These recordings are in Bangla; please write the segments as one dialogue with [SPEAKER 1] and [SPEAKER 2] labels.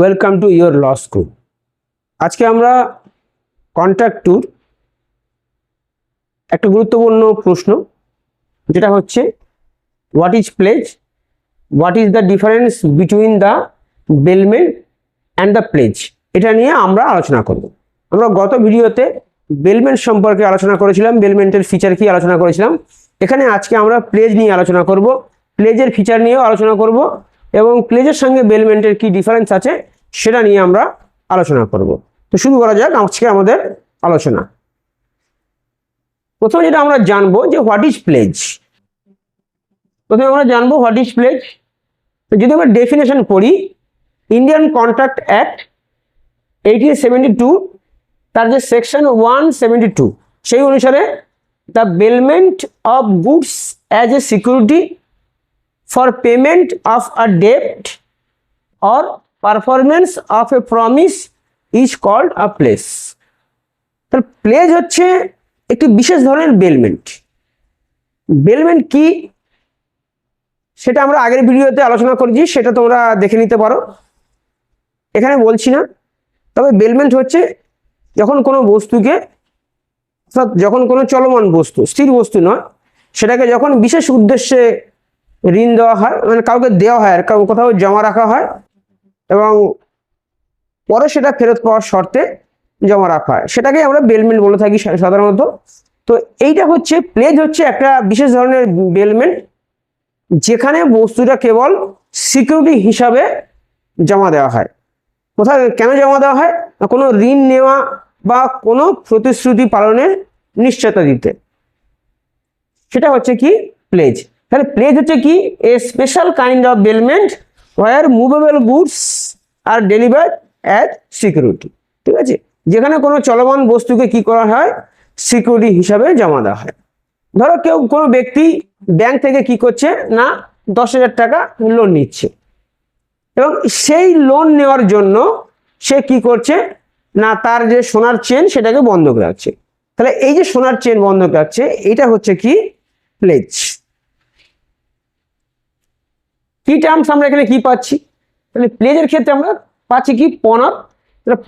[SPEAKER 1] Welcome to your law school আজকে আমরা কন্ট্রাক্ট ট্যুর একটা গুরুত্বপূর্ণ প্রশ্ন, যেটা হচ্ছে what is pledge what is the difference between the bailment and the pledge এটা নিয়ে আমরা আলোচনা করব। আমরা গত ভিডিওতে বেলমেন্ট সম্পর্কে আলোচনা করেছিলাম বেলমেন্টের ফিচার কি আলোচনা করেছিলাম। এখানে আজকে আমরা প্লেজ নিয়ে আলোচনা করব। প্লেজের ফিচার নিয়েও আলোচনা করব। এবং প্লেজের সঙ্গে বেলমেন্টের কি ডিফারেন্স আছে সেটা নিয়ে আমরা আলোচনা করব। তো শুরু করা যাক, আজকে আমাদের আলোচনা। প্রথমে যেটা আমরা জানব যে হোয়াট ইজ প্লেজ? প্রথমে আমরা জানব হোয়াট ইজ প্লেজ? যদি আমরা ডেফিনেশন পড়ি Indian contract act eighteen seventy two, তার যে সেকশন ওয়ান সেভেন্টি টু, সেই অনুসারে the bailment of goods as a security for payment of a ডেপ্ট or performance of a promise is called a pledge তাহলে প্লেজ হচ্ছে একটি বিশেষ ধরনের বেলমেন্ট বেলমেন্ট কি? সেটা আমরা আগের ভিডিওতে আলোচনা করেছি, সেটা তোমরা দেখে নিতে পারো। এখানে বলছি না, তবে বেলমেন্ট হচ্ছে যখন কোনো বস্তুকে যখন কোনো চলমান বস্তু, স্থির বস্তু নয়, সেটাকে যখন বিশেষ উদ্দেশ্যে ঋণ দেওয়া হয় মানে কাউকে দেওয়া হয় আর কোথাও জমা রাখা হয় এবং পরে সেটা ফেরত পাওয়ার শর্তে জমা রাখা হয়। সেটাকে আমরা বেলমেন্ট বলে থাকি সাধারণত। তো এইটা হচ্ছে প্লেজ হচ্ছে একটা বিশেষ ধরনের বেলমেন্ট যেখানে বস্তুটা কেবল সিকিউরিটি হিসাবে জমা দেওয়া হয়। কোথায়, কেন জমা দেওয়া হয়? কোনো ঋণ নেওয়া বা কোনো প্রতিশ্রুতি পালনের নিশ্চয়তা দিতে। সেটা হচ্ছে কি? প্লেজ তাহলে প্লেজ হচ্ছে কি? A special kind of bailment where movable goods are deliver as security ঠিক আছে? যেখানে কোনো চলমান বস্তুকে কি করা হয়? সিকিউরিটি হিসাবে জমা দেওয়া হয়। ধরো কেউ কোনো ব্যক্তি ব্যাংক থেকে কি করছে? না, দশ হাজার টাকা লোন নিচ্ছে। এবং সেই লোন নেওয়ার জন্য সে কি করছে? না, তার যে সোনার চেন সেটাকে বন্ধক রাখছে। তাহলে এই যে সোনার চেন বন্ধক রাখছে, এটা হচ্ছে কি? প্লেজ কি টার্মস আমরা এখানে কি পাচ্ছি? তাহলে প্লেজের ক্ষেত্রে আমরা পাচ্ছি কি? Pawnor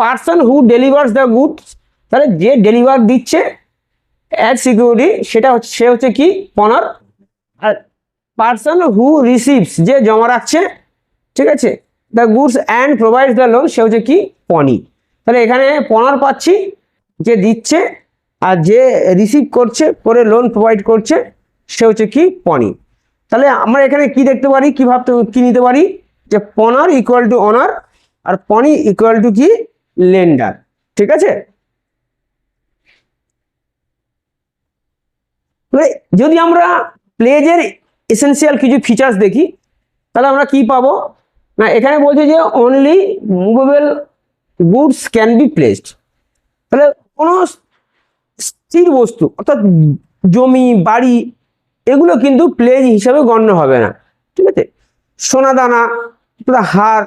[SPEAKER 1] person who delivers the goods তাহলে যে ডেলিভার দিচ্ছে অ্যাজ সিকিউরিটি সেটা হচ্ছে, সে হচ্ছে কি? পনার আর পার্সন হু রিসিভস যে জমা রাখছে, ঠিক আছে? The goods and provides the loan সে হচ্ছে কি? পনি তাহলে এখানে পনার পাচ্ছি, যে দিচ্ছে, আর যে রিসিভ করছে, করে লোন প্রোভাইড করছে, সে হচ্ছে কি? পনি তাহলে আমরা এখানে কি দেখতে পারি? কি ভাবতে, কি নিতে পারি? যে পনার ইকুয়াল টু অনার আর পনি ইকুয়াল টু কি? লেন্ডার ঠিক আছে? যদি আমরা প্লেজের এসেন্সিয়াল কিছু ফিচার্স দেখি, তাহলে আমরা কি পাবো? না, এখানে বলছে যে only movable goods can be placed তাহলে কোনো স্থির বস্তু, অর্থাৎ জমি, বাড়ি এগুলো কিন্তু প্লেজ হিসাবে গণ্য হবে না, ঠিক আছে? সোনা দানা হার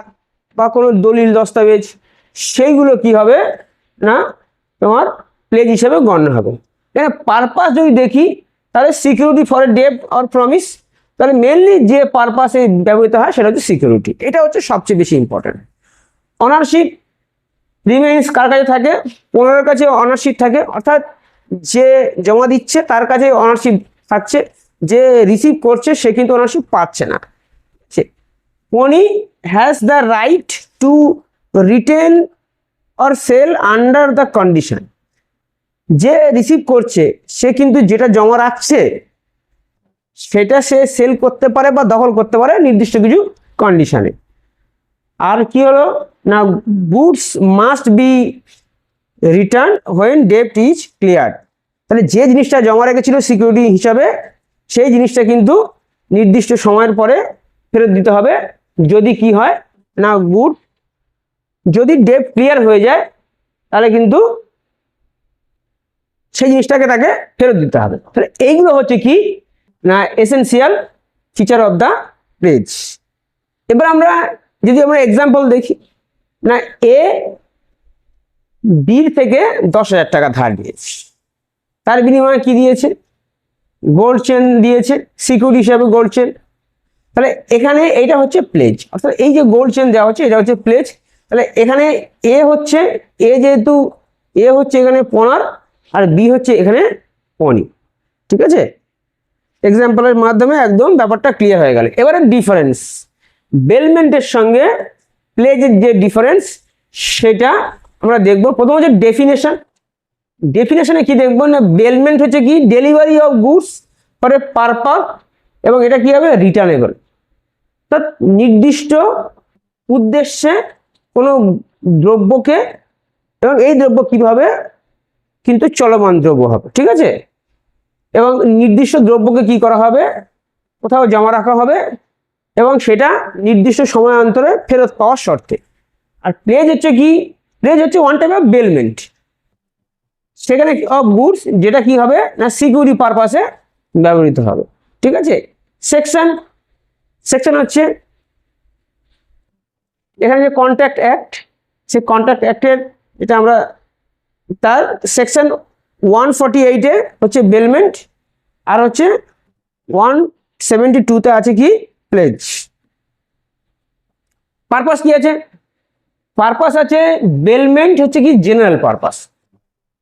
[SPEAKER 1] বা কোনো দলিল দস্তাবেজ, সেইগুলো কি হবে না? তোমার প্লেজ হিসাবে গণ্য হবে। এখানে পারপাস যদি দেখি, তাহলে security for a debt or promise তাহলে মেনলি যে পারপাসে ব্যবহৃত হয়, সেটা হচ্ছে সিকিউরিটি এটা হচ্ছে সবচেয়ে বেশি ইম্পর্ট্যান্ট অনারশিপ রিমেন্স কার কাছে থাকে? পনেরোর কাছে অনারশিপ থাকে। অর্থাৎ যে জমা দিচ্ছে, তার কাছে অনারশিপ থাকছে। যে রিসিভ করছে সে কিন্তু অনারশিপ পাচ্ছে না। Pawnee has the right to retain or sell under the condition যে রিসিভ করছে, সে কিন্তু যেটা জমা রাখছে, সেটা সে সেল করতে পারে বা দখল করতে পারে নির্দিষ্ট কিছু কন্ডিশনে আর কি হলো? না goods must be return when ডেপ্ট is clear তাহলে যে জিনিসটা জমা রেখেছিল সিকিউরিটি হিসাবে সেই জিনিসটা কিন্তু নির্দিষ্ট সময়ের পরে ফেরত দিতে হবে। যদি কি হয়, না গুড, যদি ডেপ ক্লিয়ার হয়ে যায়, তাহলে কিন্তু সেই জিনিসটাকে তাকে ফেরত দিতে হবে। তাহলে এইগুলো হচ্ছে কি? না essential feature of the pledge এবার আমরা যদি আমরা এক্সাম্পল দেখি, না এ বির থেকে দশ হাজার টাকা ধার দিয়েছে। তার বিনিময়ে কি দিয়েছে? গোল্ড চেন দিয়েছে সিকিউরিটি হিসাবে গোল্ড চেন তাহলে এখানে এইটা হচ্ছে প্লেজ অর্থাৎ এই যে গোল্ড চেন দেওয়া হচ্ছে, এটা হচ্ছে প্লেজ তাহলে এখানে এ হচ্ছে, এ যেহেতু, এ হচ্ছে এখানে পনার, আর বি হচ্ছে এখানে পনি। ঠিক আছে? এক্সাম্পলের মাধ্যমে একদম ব্যাপারটা ক্লিয়ার হয়ে গেল। এবারে ডিফারেন্স বেলমেন্টের সঙ্গে প্লেজের যে ডিফারেন্স সেটা আমরা দেখব। প্রথম হচ্ছে ডেফিনেশন ডেফিনেশনে কি দেখব না? বেলমেন্ট হচ্ছে কি? Delivery of goods for a purpose এবং এটা কি হবে? রিটার্নেবল অর্থাৎ নির্দিষ্ট উদ্দেশ্যে কোনো দ্রব্যকে এবং এই দ্রব্য কীভাবে? কিন্তু চলমান দ্রব্য হবে। ঠিক আছে? এবং নির্দিষ্ট দ্রব্যকে কি করা হবে? কোথাও জমা রাখা হবে এবং সেটা নির্দিষ্ট সময় অন্তরে ফেরত পাওয়ার শর্তে। আর প্লেজ হচ্ছে কি? প্লেজ হচ্ছে ওয়ান টাইপ অফ বেলমেন্ট সেখানে অফ গুডস, যেটা কি হবে, না, সিকিউরিটি পারপাসে ব্যবহৃত হবে। ঠিক আছে? সেকশন সেকশন হচ্ছে, এখানে যে কন্ট্রাক্ট অ্যাক্ট সেই কন্ট্রাক্ট অ্যাক্টের এটা আমরা, তার সেকশন ওয়ান ফর্টি এইটে হচ্ছে বেলমেন্ট, আর হচ্ছে ওয়ান সেভেন্টি টুতে আছে কি প্লেজ পারপাস কি আছে? পারপাস আছে বেলমেন্ট হচ্ছে কি জেনারেল পারপাস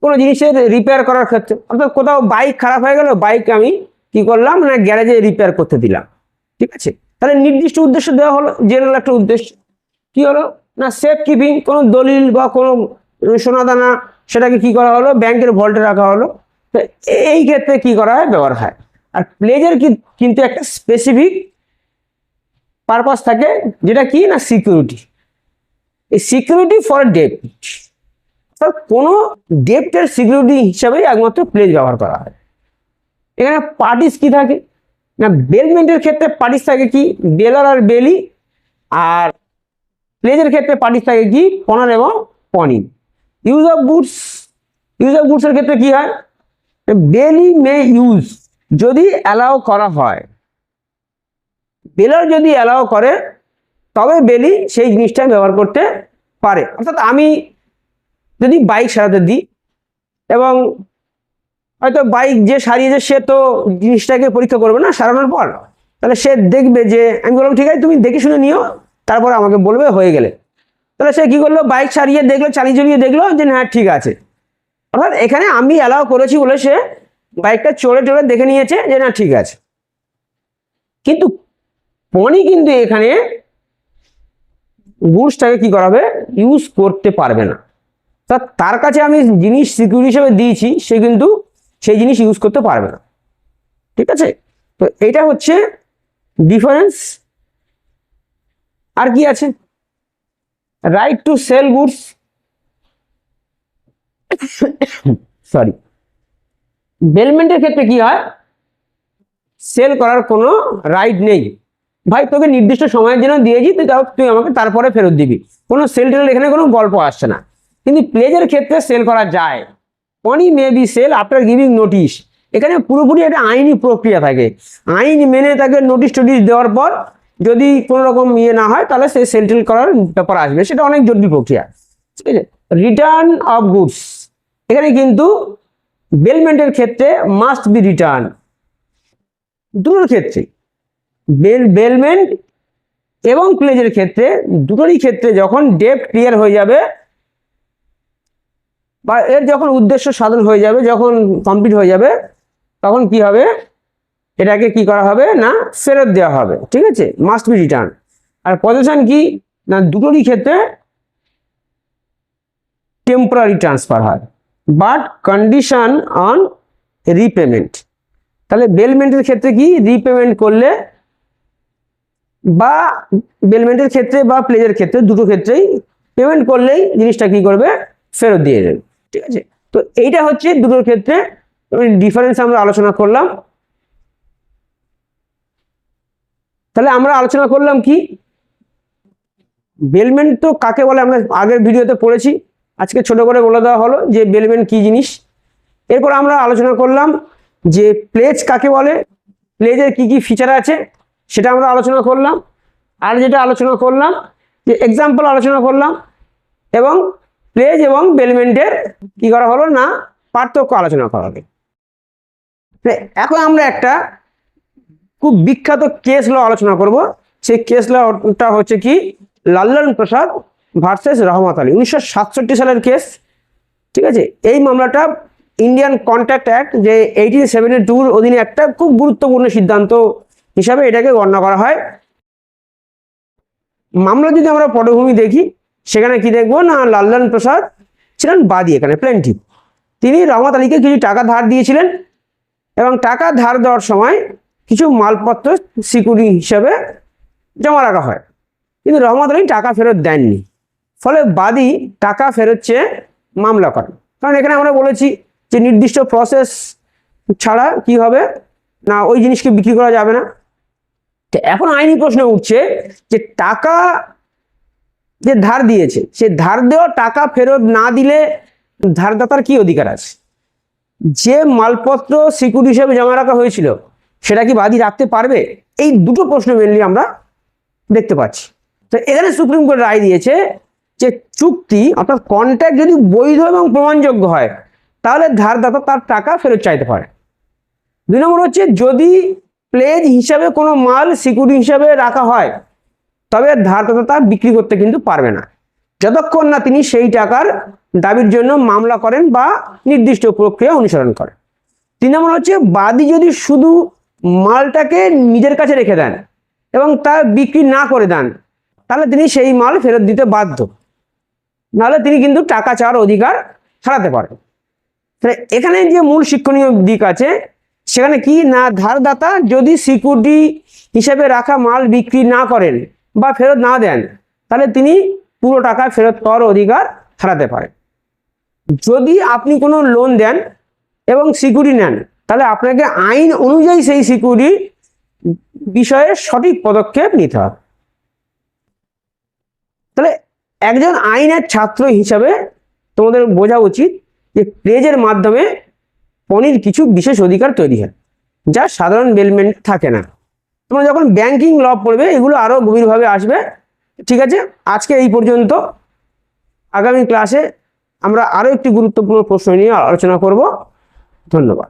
[SPEAKER 1] কোনো জিনিসের রিপেয়ার করার ক্ষেত্রে অর্থাৎ কোথাও বাইক খারাপ হয়ে গেল বাইক আমি কি করলাম না গ্যারেজে রিপেয়ার করতে দিলাম, ঠিক আছে? তাহলে নির্দিষ্ট উদ্দেশ্য দেওয়া হলো জেনারেল একটা উদ্দেশ্য। কি হলো? না সেফ কিপিং কোনো দলিল বা কোনো সোনাদানা, সেটাকে কি করা হলো? ব্যাংকের ভল্টে রাখা হলো। এই ক্ষেত্রে কি করা হয়? ব্যবহার হয়। আর প্লেজের কি কিন্তু একটা স্পেসিফিক পারপাস থাকে, যেটা কি? না সিকিউরিটি এই সিকিউরিটি ফর ডেপ্ট কোনো ডেপ্টের সিকিউরিটি হিসাবে একমাত্র প্লেজ ব্যবহার করা হয়। এখানে পার্টিস কি থাকে? না বেলমেন্টের ক্ষেত্রে পার্টিস থাকে কি? বেলার আর বেলি আর প্লেজের ক্ষেত্রে পার্টিস থাকে কি? পনার এবং pawnee use of goods use of গুডসের ক্ষেত্রে কি হয়? বেলি মে ইউজ যদি অ্যালাউ করা হয়। বেলার যদি অ্যালাউ করে, তবে বেলি সেই জিনিসটা ব্যবহার করতে পারে। অর্থাৎ আমি যদি বাইক সারাতে দিই এবং হয়তো বাইক যে সারিয়েছে সে তো জিনিসটাকে পরীক্ষা করবে না সারানোর পর। তাহলে সে দেখবে যে, আমি বললাম, ঠিক আছে, তুমি দেখে শুনে নিও। তারপর আমাকে বলবে হয়ে গেলে। তাহলে সে কি করল? বাইক সারিয়ে দেখল, চালিয়ে চালিয়ে দেখল যে হ্যাঁ ঠিক আছে। অর্থাৎ এখানে আমি অ্যালাউ করেছি বলে সে বাইকটা চড়ে চড়ে দেখে নিয়েছে যে, না, ঠিক আছে। কিন্তু পনি কিন্তু এখানে গুডসটাকে কি করাবে? ইউজ করতে পারবে না। তা তার কাছে আমি জিনিস সিকিউরিটি হিসেবে দিয়েছি, সে কিন্তু সেই জিনিস ইউজ করতে পারবে না। ঠিক আছে? তো এটা হচ্ছে ডিফারেন্স আর কি আছে? Right to sell goods sorry বেলমেন্টের ক্ষেত্রে কি হয়? সেল করার কোনো রাইট নেই। ভাই, তোকে নির্দিষ্ট সময়ের জন্য দিয়েছি, তুই তুই আমাকে তারপরে ফেরত দিবি। কোনো সেল টেল এখানে কোনো গল্প আসছে না। কিন্তু প্লেজের ক্ষেত্রে সেল করা যায়। Pawnee may be sell after giving notice এখানে পুরোপুরি একটা আইনি প্রক্রিয়া থাকে। আইন মেনে তাকে নোটিশ টোটিশ দেওয়ার পর যদি কোনো রকম ইয়ে না হয়, তাহলে সে সেল টেল করার ব্যাপার আসবে। সেটা অনেক জরুরি প্রক্রিয়া। ঠিক আছে? রিটার্ন অফ গুডস এখানে কিন্তু বেলমেন্টের ক্ষেত্রে মাস্ট বি রিটার্ন দুটোর ক্ষেত্রে। বেল, বেলমেন্ট এবং প্লেজের ক্ষেত্রে দুটোরই ক্ষেত্রে যখন ডেপ ক্লিয়ার হয়ে যাবে বা এর যখন উদ্দেশ্য সাধন হয়ে যাবে, যখন কমপ্লিট হয়ে যাবে, তখন কি হবে? এটাকে কি করা হবে? না, ফেরত দেওয়া হবে। ঠিক আছে? মাস্ট বি রিটার্ন আর পজিশন কি? না, দুটোরই ক্ষেত্রে টেম্পোরারি ট্রান্সফার হয়। বাট কন্ডিশন অন রিপেমেন্ট তাহলে বেলমেন্টের ক্ষেত্রে কি? রিপেমেন্ট করলে বা বেলমেন্টের ক্ষেত্রে বা প্লেজের ক্ষেত্রে দুটো ক্ষেত্রেই পেমেন্ট করলেই জিনিসটা কি করবে? ফেরত দিয়ে দেবে। ঠিক আছে? তো এইটা হচ্ছে দুটোর ক্ষেত্রে ডিফারেন্স আমরা আলোচনা করলাম। তাহলে আমরা আলোচনা করলাম কি? বেলমেন্ট তো কাকে বলে? আমরা আগের ভিডিওতে পড়েছি। আজকে ছোট করে বলে দেওয়া হলো যে বেলমেন্ট কি জিনিস? এরপর আমরা আলোচনা করলাম যে প্লেজ কাকে বলে? প্লেজের কি কি ফিচার আছে? সেটা আমরা আলোচনা করলাম। আর যেটা আলোচনা করলাম, যে এক্সাম্পল আলোচনা করলাম এবং প্লেজ এবং বেলমেন্টের কি করা হলো না? পার্থক্য আলোচনা করা তাহলে এখন আমরা একটা খুব বিখ্যাত কেস ল আলোচনা করব। সেই কেস লটা হচ্ছে কি? লাল্লন প্রসাদ ভার্সেস রহমত আলী। উনিশশো সাতষট্টি সালের কেস ঠিক আছে? এই মামলাটা ইন্ডিয়ান কন্ট্যাক্ট অ্যাক্ট যে এইটিন সেভেন্টি টুর অধীনে একটা খুব গুরুত্বপূর্ণ সিদ্ধান্ত হিসাবে এটাকে গণ্য করা হয়। মামলা যদি আমরা পটভূমি দেখি সেখানে কি দেখব না লাল্লান প্রসাদ ছিলেন বাদী এখানে প্লেন্টিভ তিনি রহমত আলীকে কিছু টাকা ধার দিয়েছিলেন এবং টাকা ধার দেওয়ার সময় কিছু মালপত্র সিকিউরিটি হিসাবে জমা রাখা হয়। কিন্তু রহমত আলী টাকা ফেরত দেননি। ফলে বাদী টাকা ফেরত চেয়ে মামলা করেন। কারণ এখানে আমরা বলেছি যে নির্দিষ্ট প্রসেস ছাড়া কি হবে, না ওই জিনিসকে বিক্রি করা যাবে না। এখন আইনি প্রশ্ন উঠছে যে টাকা যে ধার দিয়েছে, সে ধার দেওয়া টাকা ফেরত না দিলে ধারদাতার কি অধিকার আছে? যে মালপত্র সিকিউরিটি হিসেবে জমা রাখা হয়েছিল, সেটা কি বাদী রাখতে পারবে? এই দুটো প্রশ্ন মেনলি আমরা দেখতে পাচ্ছি। তো এখানে সুপ্রিম কোর্ট রায় দিয়েছে যে চুক্তি, অর্থাৎ কন্ট্রাক্ট যদি বৈধ এবং প্রমাণযোগ্য হয়, তাহলে ধারদাতা তার টাকা ফেরত চাইতে পারে। দুই নম্বর হচ্ছে, যদি প্লেজ হিসাবে কোনো মাল সিকিউরিটি হিসাবে রাখা হয় তবে ধারদাতা তা বিক্রি করতে কিন্তু পারবে না। যতক্ষণ না তিনি সেই টাকার দাবির জন্য মামলা করেন বা নির্দিষ্ট প্রক্রিয়া অনুসরণ করেন। তিন নম্বর হচ্ছে বাদী যদি শুধু মালটাকে নিজের কাছে রেখে দেন এবং তা বিক্রি না করে দেন, তাহলে তিনি সেই মাল ফেরত দিতে বাধ্য। নাহলে তিনি কিন্তু টাকা চাওয়ার অধিকার হারাতে পারেন। তাহলে এখানে যে মূল শিক্ষণীয় দিক আছে, সেখানে কি না ধারদাতা যদি সিকিউরিটি হিসেবে রাখা মাল বিক্রি না করেন বা ফেরত না দেন, তাহলে তিনি পুরো টাকা ফেরত পাওয়ার অধিকার হারাতে পারেন। যদি আপনি কোনো লোন দেন এবং সিকিউরিটি নেন, তাহলে আপনাকে আইন অনুযায়ী সেই সিকিউরিটি বিষয়ে সঠিক পদক্ষেপ নিতে হবে। তাহলে একজন আইনের ছাত্র হিসাবে তোমাদের বোঝা উচিত যে প্লেজের মাধ্যমে পনির কিছু বিশেষ অধিকার তৈরি হয়, যা সাধারণ বেলমেন্ট থাকে না। তোমরা যখন ব্যাংকিং ল পড়বে, এগুলো আরও গভীরভাবে আসবে। ঠিক আছে? আজকে এই পর্যন্ত। আগামী ক্লাসে আমরা আরও একটি গুরুত্বপূর্ণ প্রশ্ন নিয়ে আলোচনা করব। ধন্যবাদ।